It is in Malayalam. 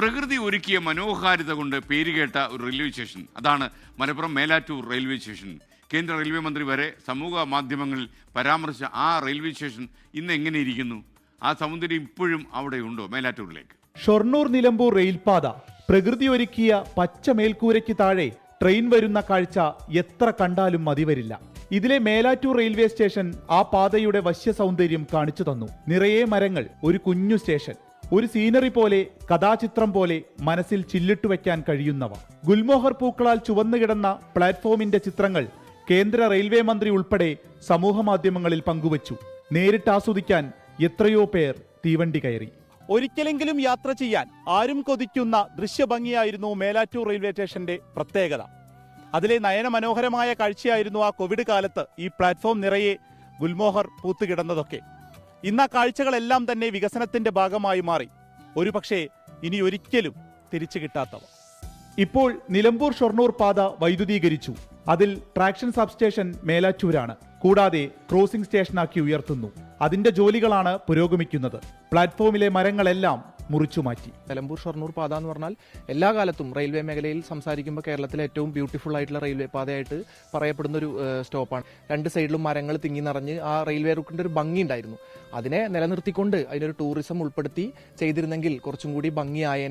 പ്രകൃതി ഒരുക്കിയ മനോഹാരിത കൊണ്ട് പേരുകേട്ട ഒരു റെയിൽവേ സ്റ്റേഷൻ. അതാണ് മലപ്പുറം മേലാറ്റൂർ റെയിൽവേ സ്റ്റേഷൻ. കേന്ദ്ര റെയിൽവേ മന്ത്രി വരെ സമൂഹ മാധ്യമങ്ങളിൽ പരാമർശിച്ച ആ റെയിൽവേ സ്റ്റേഷൻ ഇന്ന് എങ്ങനെ ഇരിക്കുന്നു? ആ സൗന്ദര്യം ഇപ്പോഴും അവിടെ ഉണ്ടോ മേലാറ്റൂരിലേക്ക്? ഷൊർണൂർ നിലമ്പൂർ റെയിൽപാത. പ്രകൃതി ഒരുക്കിയ പച്ച മേൽക്കൂരയ്ക്ക് താഴെ ട്രെയിൻ വരുന്ന കാഴ്ച എത്ര കണ്ടാലും മതിവരില്ല. ഇതിലെ മേലാറ്റൂർ റെയിൽവേ സ്റ്റേഷൻ ആ പാതയുടെ വശ്യ സൗന്ദര്യം കാണിച്ചു തന്നു. നിറയെ മരങ്ങൾ ഒരു കുഞ്ഞു സ്റ്റേഷൻ. ഒരു സീനറി പോലെ കഥാചിത്രം പോലെ മനസ്സിൽ ചില്ലിട്ടു വയ്ക്കാൻ കഴിയുന്നവ. ഗുൽമോഹർ പൂക്കളാൽ ചുവന്നു കിടന്ന പ്ലാറ്റ്ഫോമിന്റെ ചിത്രങ്ങൾ കേന്ദ്ര റെയിൽവേ മന്ത്രി ഉൾപ്പെടെ സമൂഹമാധ്യമങ്ങളിൽ പങ്കുവച്ചു. നേരിട്ട് ആസ്വദിക്കാൻ എത്രയോ പേർ തീവണ്ടി കയറി. ഒരിക്കലെങ്കിലും യാത്ര ചെയ്യാൻ ആരും കൊതിക്കുന്ന ദൃശ്യഭംഗിയായിരുന്നു മേലാറ്റൂർ റെയിൽവേ സ്റ്റേഷന്റെ പ്രത്യേകത. അതിലെ നയനമനോഹരമായ കാഴ്ചയായിരുന്നു ആ കോവിഡ് കാലത്ത് ഈ പ്ലാറ്റ്ഫോം നിറയെ ഗുൽമോഹർ പൂത്തുകിടന്നതൊക്കെ. ഇന്ന് ആ കാഴ്ചകളെല്ലാം തന്നെ വികസനത്തിന്റെ ഭാഗമായി മാറി. ഒരുപക്ഷെ ഇനി ഒരിക്കലും തിരിച്ചു കിട്ടാത്തവ. ഇപ്പോൾ നിലമ്പൂർ ഷൊർണൂർ പാത വൈദ്യുതീകരിച്ചു. അതിൽ ട്രാക്ഷൻ സബ്സ്റ്റേഷൻ മേലാറ്റൂരാണ്. കൂടാതെ ക്രോസിംഗ് സ്റ്റേഷനാക്കി ഉയർത്തുന്നു. അതിന്റെ ജോലികളാണ് പുരോഗമിക്കുന്നത്. പ്ലാറ്റ്ഫോമിലെ മരങ്ങളെല്ലാം മുറിച്ചു മാറ്റി. നിലമ്പൂർ ഷൊർണൂർ പാത എന്ന് പറഞ്ഞാൽ എല്ലാ കാലത്തും റെയിൽവേ മേഖലയിൽ സംസാരിക്കുമ്പോൾ കേരളത്തിലെ ഏറ്റവും ബ്യൂട്ടിഫുൾ ആയിട്ടുള്ള റെയിൽവേ പാതയായിട്ട് പറയപ്പെടുന്ന ഒരു സ്റ്റോപ്പാണ്. രണ്ട് സൈഡിലും മരങ്ങൾ തിങ്ങി നിറഞ്ഞ് ആ റെയിൽവേ റൂട്ടിന്റെ ഒരു ഭംഗി ഉണ്ടായിരുന്നു. അതിനെ നിലനിർത്തിക്കൊണ്ട് അതിനൊരു ടൂറിസം ഉൾപ്പെടുത്തി ചെയ്തിരുന്നെങ്കിൽ കുറച്ചും കൂടി ഭംഗിയായ